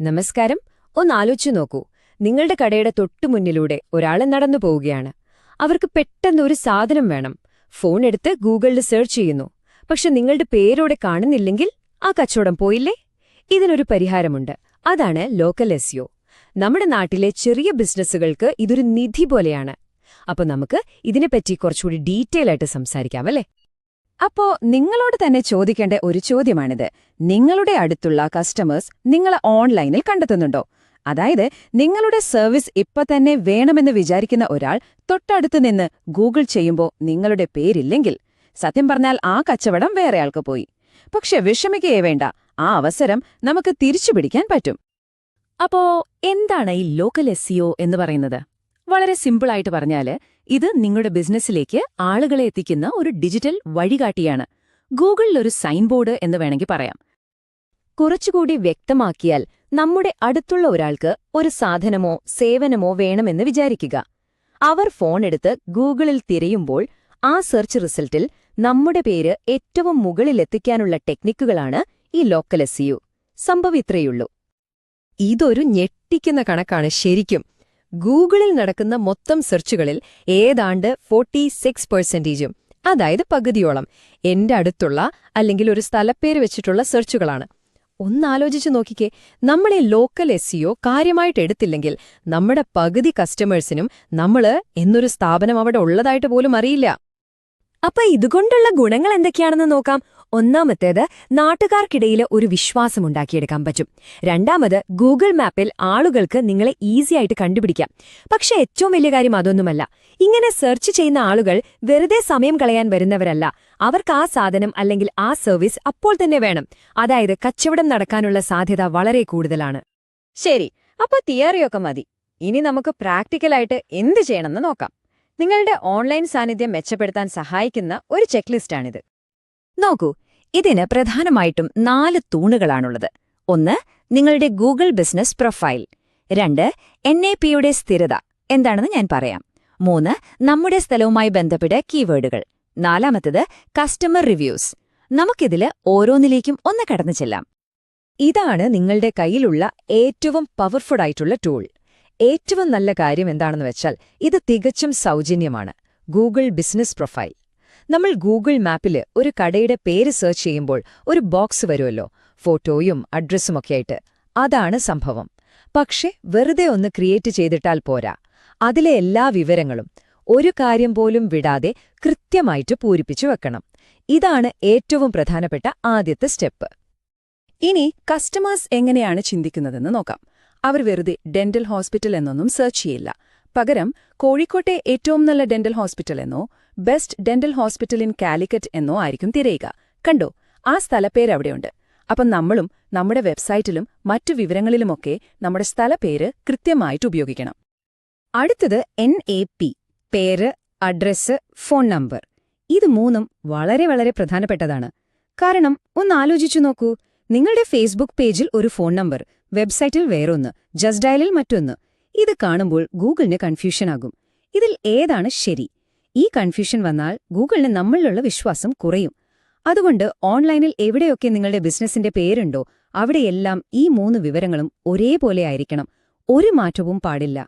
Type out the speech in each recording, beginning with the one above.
നമസ്കാരം. ഒന്ന് ആലോചിച്ചു നോക്കൂ. നിങ്ങളുടെ കടയുടെ തൊട്ടുമുന്നിലൂടെ ഒരാൾ നടന്നു പോവുകയാണ്. അവർക്ക് പെട്ടെന്ന് ഒരു സാധനം വേണം. ഫോൺ എടുത്ത് ഗൂഗിളിൽ സെർച്ച് ചെയ്യുന്നു. പക്ഷെ നിങ്ങളുടെ പേരോടെ കാണുന്നില്ലെങ്കിൽ ആ കച്ചവടം പോയില്ലേ? ഇതിനൊരു പരിഹാരമുണ്ട്. അതാണ് ലോക്കൽ എസ്യോ നമ്മുടെ നാട്ടിലെ ചെറിയ ബിസിനസ്സുകൾക്ക് ഇതൊരു നിധി പോലെയാണ്. അപ്പൊ നമുക്ക് ഇതിനെപ്പറ്റി കുറച്ചുകൂടി ഡീറ്റെയിൽ ആയിട്ട് സംസാരിക്കാം അല്ലേ? അപ്പോ നിങ്ങളോട് തന്നെ ചോദിക്കേണ്ട ഒരു ചോദ്യമാണിത്. നിങ്ങളുടെ അടുത്തുള്ള കസ്റ്റമേഴ്സ് നിങ്ങളെ ഓൺലൈനിൽ കണ്ടെത്തുന്നുണ്ടോ? അതായത് നിങ്ങളുടെ സർവീസ് ഇപ്പൊ തന്നെ വേണമെന്ന് വിചാരിക്കുന്ന ഒരാൾ തൊട്ടടുത്ത് നിന്ന് ഗൂഗിൾ ചെയ്യുമ്പോൾ നിങ്ങളുടെ പേരില്ലെങ്കിൽ സത്യം പറഞ്ഞാൽ ആ കച്ചവടം വേറെയാൾക്ക് പോയി. പക്ഷെ വിഷമിക്കുകയേ വേണ്ട ആ അവസരം നമുക്ക് തിരിച്ചുപിടിക്കാൻ പറ്റും. അപ്പോ എന്താണ് ഈ ലോക്കൽ എസ് എന്ന് പറയുന്നത്? വളരെ സിമ്പിളായിട്ട് പറഞ്ഞാൽ ഇത് നിങ്ങളുടെ ബിസിനസ്സിലേക്ക് ആളുകളെ എത്തിക്കുന്ന ഒരു ഡിജിറ്റൽ വഴികാട്ടിയാണ്. ഗൂഗിളിൽ ഒരു സൈൻ ബോർഡ് എന്ന് വേണമെങ്കിൽ പറയാം. കുറച്ചുകൂടി വ്യക്തമാക്കിയാൽ നമ്മുടെ അടുത്തുള്ള ഒരാൾക്ക് ഒരു സാധനമോ സേവനമോ വേണമെന്ന് വിചാരിക്കുക. അവർ ഫോണെടുത്ത് ഗൂഗിളിൽ തിരയുമ്പോൾ ആ സെർച്ച് റിസൾട്ടിൽ നമ്മുടെ പേര് ഏറ്റവും മുകളിലെത്തിക്കാനുള്ള ടെക്നിക്കുകളാണ് ഈ ലോക്കൽ യു സംഭവം ഇതൊരു ഞെട്ടിക്കുന്ന കണക്കാണ് ശരിക്കും. ഗൂഗിളിൽ നടക്കുന്ന മൊത്തം സെർച്ചുകളിൽ ഏതാണ്ട് ഫോർട്ടി സിക്സ് പെർസെന്റേജും അതായത് പകുതിയോളം എന്റെ അടുത്തുള്ള അല്ലെങ്കിൽ ഒരു സ്ഥലപ്പേര് വെച്ചിട്ടുള്ള സെർച്ചുകളാണ്. ഒന്നാലോചിച്ചു നോക്കിക്കേ നമ്മളെ ലോക്കൽ എസ് കാര്യമായിട്ട് എടുത്തില്ലെങ്കിൽ നമ്മുടെ പകുതി കസ്റ്റമേഴ്സിനും നമ്മൾ എന്നൊരു സ്ഥാപനം അവിടെ ഉള്ളതായിട്ട് പോലും അറിയില്ല. അപ്പൊ ഇതുകൊണ്ടുള്ള ഗുണങ്ങൾ എന്തൊക്കെയാണെന്ന് നോക്കാം. ഒന്നാമത്തേത് നാട്ടുകാർക്കിടയിൽ ഒരു വിശ്വാസം ഉണ്ടാക്കിയെടുക്കാൻ പറ്റും. രണ്ടാമത് ഗൂഗിൾ മാപ്പിൽ ആളുകൾക്ക് നിങ്ങളെ ഈസി ആയിട്ട് കണ്ടുപിടിക്കാം. പക്ഷെ ഏറ്റവും വലിയ കാര്യം അതൊന്നുമല്ല. ഇങ്ങനെ സെർച്ച് ചെയ്യുന്ന ആളുകൾ വെറുതെ സമയം കളയാൻ വരുന്നവരല്ല. അവർക്ക് ആ സാധനം അല്ലെങ്കിൽ ആ സർവീസ് അപ്പോൾ തന്നെ വേണം. അതായത് കച്ചവടം നടക്കാനുള്ള സാധ്യത വളരെ കൂടുതലാണ്. ശരി അപ്പൊ തിയറിയൊക്കെ മതി. ഇനി നമുക്ക് പ്രാക്ടിക്കലായിട്ട് എന്ത് ചെയ്യണമെന്ന് നോക്കാം. നിങ്ങളുടെ ഓൺലൈൻ സാന്നിധ്യം മെച്ചപ്പെടുത്താൻ സഹായിക്കുന്ന ഒരു ചെക്ക് ലിസ്റ്റാണിത് നോക്കൂ ഇതിന് പ്രധാനമായിട്ടും നാല് തൂണുകളാണുള്ളത്. ഒന്ന് നിങ്ങളുടെ ഗൂഗിൾ ബിസിനസ് പ്രൊഫൈൽ. രണ്ട് എൻ എ പിയുടെ സ്ഥിരത. എന്താണെന്ന് ഞാൻ പറയാം. മൂന്ന് നമ്മുടെ സ്ഥലവുമായി ബന്ധപ്പെട്ട കീവേഡുകൾ. നാലാമത്തത് കസ്റ്റമർ റിവ്യൂസ്. നമുക്കിതിൽ ഓരോന്നിലേക്കും ഒന്ന് കടന്നു ചെല്ലാം. ഇതാണ് നിങ്ങളുടെ കയ്യിലുള്ള ഏറ്റവും പവർഫുൾ ആയിട്ടുള്ള ടൂൾ. ഏറ്റവും നല്ല കാര്യം എന്താണെന്ന് വെച്ചാൽ ഇത് തികച്ചും സൗജന്യമാണ്. Google business profile. നമ്മൾ ഗൂഗിൾ മാപ്പിൽ ഒരു കടയുടെ പേര് സെർച്ച് ചെയ്യുമ്പോൾ ഒരു ബോക്സ് വരുമല്ലോ ഫോട്ടോയും അഡ്രസ്സുമൊക്കെയായിട്ട് അതാണ് സംഭവം. പക്ഷെ വെറുതെ ഒന്ന് ക്രിയേറ്റ് ചെയ്തിട്ടാൽ പോരാ. അതിലെ എല്ലാ വിവരങ്ങളും ഒരു കാര്യം പോലും വിടാതെ കൃത്യമായിട്ട് പൂരിപ്പിച്ചു വെക്കണം. ഇതാണ് ഏറ്റവും പ്രധാനപ്പെട്ട ആദ്യത്തെ സ്റ്റെപ്പ്. ഇനി കസ്റ്റമേഴ്സ് എങ്ങനെയാണ് ചിന്തിക്കുന്നതെന്ന് നോക്കാം. അവർ വെറുതെ ഡെന്റൽ ഹോസ്പിറ്റൽ എന്നൊന്നും സെർച്ച് ചെയ്യില്ല. പകരം കോഴിക്കോട്ടെ ഏറ്റവും നല്ല ഡെന്റൽ ഹോസ്പിറ്റൽ എന്നോ best dental hospital in Calicut എന്നോ ആയിരിക്കും തിരയുക. കണ്ടോ? ആ സ്ഥലപ്പേര് അവിടെയുണ്ട് അപ്പം നമ്മളും നമ്മുടെ വെബ്സൈറ്റിലും മറ്റു വിവരങ്ങളിലുമൊക്കെ നമ്മുടെ സ്ഥലപ്പേര് കൃത്യമായിട്ട് ഉപയോഗിക്കണം. അടുത്തത് എൻ എ പി പേര് അഡ്രസ് ഫോൺ നമ്പർ. ഇത് മൂന്നും വളരെ വളരെ പ്രധാനപ്പെട്ടതാണ്. കാരണം ഒന്ന് ആലോചിച്ചു നോക്കൂ. നിങ്ങളുടെ ഫേസ്ബുക്ക് പേജിൽ ഒരു ഫോൺ നമ്പർ വെബ്സൈറ്റിൽ വേറൊന്ന് ജസ്റ്റ് ഡയലിൽ മറ്റൊന്ന്. ഇത് കാണുമ്പോൾ ഗൂഗിളിന് കൺഫ്യൂഷനാകും. ഇതിൽ ഏതാണ് ശരി? ഈ കൺഫ്യൂഷൻ വന്നാൽ ഗൂഗിളിന് നമ്മളിലുള്ള വിശ്വാസം കുറയും. അതുകൊണ്ട് ഓൺലൈനിൽ എവിടെയൊക്കെ നിങ്ങളുടെ ബിസിനസിന്റെ പേരുണ്ടോ അവിടെയെല്ലാം ഈ മൂന്ന് വിവരങ്ങളും ഒരേപോലെ ആയിരിക്കണം. ഒരു മാറ്റവും പാടില്ല.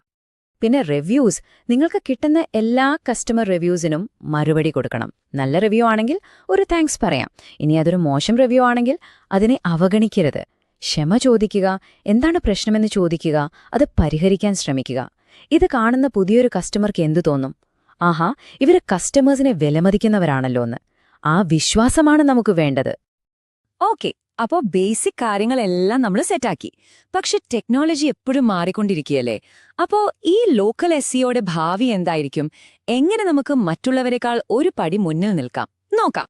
പിന്നെ റിവ്യൂസ് നിങ്ങൾക്ക് കിട്ടുന്ന എല്ലാ കസ്റ്റമർ റിവ്യൂസിനും മറുപടി കൊടുക്കണം. നല്ല റിവ്യൂ ആണെങ്കിൽ ഒരു താങ്ക്സ് പറയാം. ഇനി അതൊരു മോശം റിവ്യൂ ആണെങ്കിൽ അതിനെ അവഗണിക്കരുത്. ക്ഷമ ചോദിക്കുക എന്താണ് പ്രശ്നമെന്ന് ചോദിക്കുക അത് പരിഹരിക്കാൻ ശ്രമിക്കുക. ഇത് കാണുന്ന പുതിയൊരു കസ്റ്റമർക്ക് എന്തു തോന്നും? ആഹാ ഇവർ കസ്റ്റമേഴ്സിനെ വിലമതിക്കുന്നവരാണല്ലോ എന്ന് ആ വിശ്വാസമാണ് നമുക്ക് വേണ്ടത്. ഓക്കെ അപ്പോ ബേസിക് കാര്യങ്ങളെല്ലാം നമ്മൾ സെറ്റാക്കി. പക്ഷെ ടെക്നോളജി എപ്പോഴും മാറിക്കൊണ്ടിരിക്കുകയല്ലേ? അപ്പോ ഈ ലോക്കൽ എസ്സിയോടെ ഭാവി എന്തായിരിക്കും? എങ്ങനെ നമുക്ക് മറ്റുള്ളവരെക്കാൾ ഒരു പടി മുന്നിൽ നിൽക്കാം? നോക്കാം.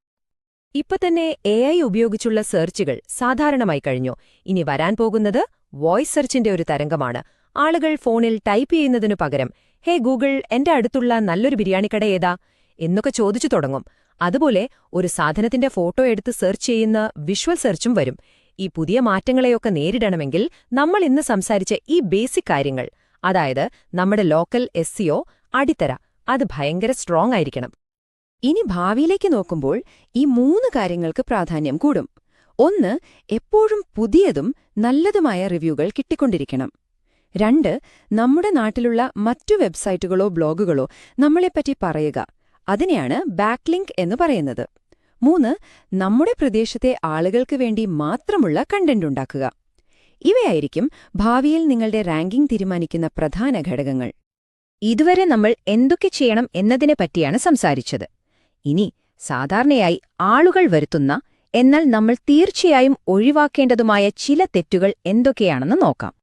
ഇപ്പൊ തന്നെ എ ഐ ഉപയോഗിച്ചുള്ള സെർച്ചുകൾ സാധാരണമായി കഴിഞ്ഞു. ഇനി വരാൻ പോകുന്നത് വോയിസ് സെർച്ചിന്റെ ഒരു തരംഗമാണ്. ആളുകൾ ഫോണിൽ ടൈപ്പ് ചെയ്യുന്നതിനു പകരം ഹേ ഗൂഗിൾ എന്റെ അടുത്തുള്ള നല്ലൊരു ബിരിയാണിക്കട ഏതാ? എന്നൊക്കെ ചോദിച്ചു തുടങ്ങും. അതുപോലെ ഒരു സാധനത്തിന്റെ ഫോട്ടോ എടുത്ത് സെർച്ച് ചെയ്യുന്ന വിഷ്വൽ സെർച്ചും വരും. ഈ പുതിയ മാറ്റങ്ങളെയൊക്കെ നേരിടണമെങ്കിൽ നമ്മൾ ഇന്ന് സംസാരിച്ച ഈ ബേസിക് കാര്യങ്ങൾ അതായത് നമ്മുടെ ലോക്കൽ എസ് അടിത്തറ അത് ഭയങ്കര സ്ട്രോങ് ആയിരിക്കണം. ഇനി ഭാവിയിലേക്ക് നോക്കുമ്പോൾ ഈ മൂന്ന് കാര്യങ്ങൾക്ക് പ്രാധാന്യം കൂടും. ഒന്ന് എപ്പോഴും പുതിയതും നല്ലതുമായ റിവ്യൂകൾ കിട്ടിക്കൊണ്ടിരിക്കണം. രണ്ട് നമ്മുടെ നാട്ടിലുള്ള മറ്റു വെബ്സൈറ്റുകളോ ബ്ലോഗുകളോ നമ്മളെപ്പറ്റി പറയുക. അതിനെയാണ് ബാക്ക്ലിങ്ക് എന്ന് പറയുന്നത്. മൂന്ന് നമ്മുടെ പ്രദേശത്തെ ആളുകൾക്ക് വേണ്ടി മാത്രമുള്ള കണ്ടന്റ് ഉണ്ടാക്കുക. ഇവയായിരിക്കും ഭാവിയിൽ നിങ്ങളുടെ റാങ്കിംഗ് തീരുമാനിക്കുന്ന പ്രധാന ഘടകങ്ങൾ. ഇതുവരെ നമ്മൾ എന്തൊക്കെ ചെയ്യണം എന്നതിനെ പറ്റിയാണ് സംസാരിച്ചത്. ഇനി സാധാരണയായി ആളുകൾ വരുത്തുന്ന എന്നാൽ നമ്മൾ തീർച്ചയായും ഒഴിവാക്കേണ്ടതുമായ ചില തെറ്റുകൾ എന്തൊക്കെയാണെന്ന് നോക്കാം.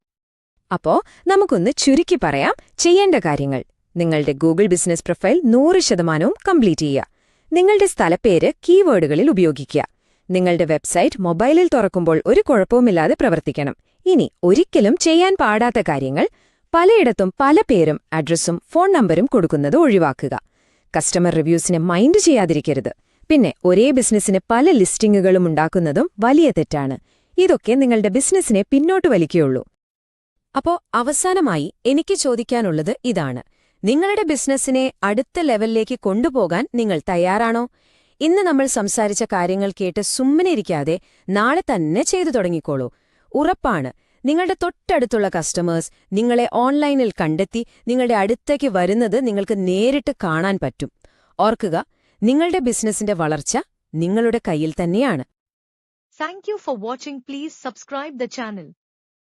അപ്പോ നമുക്കൊന്ന് ചുരുക്കി പറയാം ചെയ്യേണ്ട കാര്യങ്ങൾ. നിങ്ങളുടെ ഗൂഗിൾ ബിസിനസ് പ്രൊഫൈൽ നൂറ് ശതമാനവും കംപ്ലീറ്റ് ചെയ്യുക. നിങ്ങളുടെ സ്ഥലപ്പേര് കീവേഡുകളിൽ ഉപയോഗിക്കുക. നിങ്ങളുടെ വെബ്സൈറ്റ് മൊബൈലിൽ തുറക്കുമ്പോൾ ഒരു കുഴപ്പവുമില്ലാതെ പ്രവർത്തിക്കണം. ഇനി ഒരിക്കലും ചെയ്യാൻ പാടാത്ത കാര്യങ്ങൾ പലയിടത്തും പല പേരും അഡ്രസ്സും ഫോൺ നമ്പരും കൊടുക്കുന്നത് ഒഴിവാക്കുക. കസ്റ്റമർ റിവ്യൂസിനെ മൈൻഡ് ചെയ്യാതിരിക്കരുത്. പിന്നെ ഒരേ ബിസിനസ്സിന് പല ലിസ്റ്റിംഗുകളും ഉണ്ടാക്കുന്നതും വലിയ തെറ്റാണ്. ഇതൊക്കെ നിങ്ങളുടെ ബിസിനസ്സിനെ പിന്നോട്ട് വലിക്കുകയുള്ളൂ. അപ്പോ അവസാനമായി എനിക്ക് ചോദിക്കാനുള്ളത് ഇതാണ്. നിങ്ങളുടെ ബിസിനസ്സിനെ അടുത്ത ലെവലിലേക്ക് കൊണ്ടുപോകാൻ നിങ്ങൾ തയ്യാറാണോ? ഇന്ന് നമ്മൾ സംസാരിച്ച കാര്യങ്ങൾ കേട്ട് സുമ്മനെ ഇരിക്കാതെ നാളെ തന്നെ ചെയ്തു തുടങ്ങിക്കോളൂ. ഉറപ്പാണ്. നിങ്ങളുടെ തൊട്ടടുത്തുള്ള കസ്റ്റമേഴ്സ് നിങ്ങളെ ഓൺലൈനിൽ കണ്ടെത്തി നിങ്ങളുടെ അടുത്തേക്ക് വരുന്നത് നിങ്ങൾക്ക് നേരിട്ട് കാണാൻ പറ്റും. ഓർക്കുക നിങ്ങളുടെ ബിസിനസിന്റെ വളർച്ച നിങ്ങളുടെ കയ്യിൽ തന്നെയാണ്. Thank you for watching Please subscribe the channel.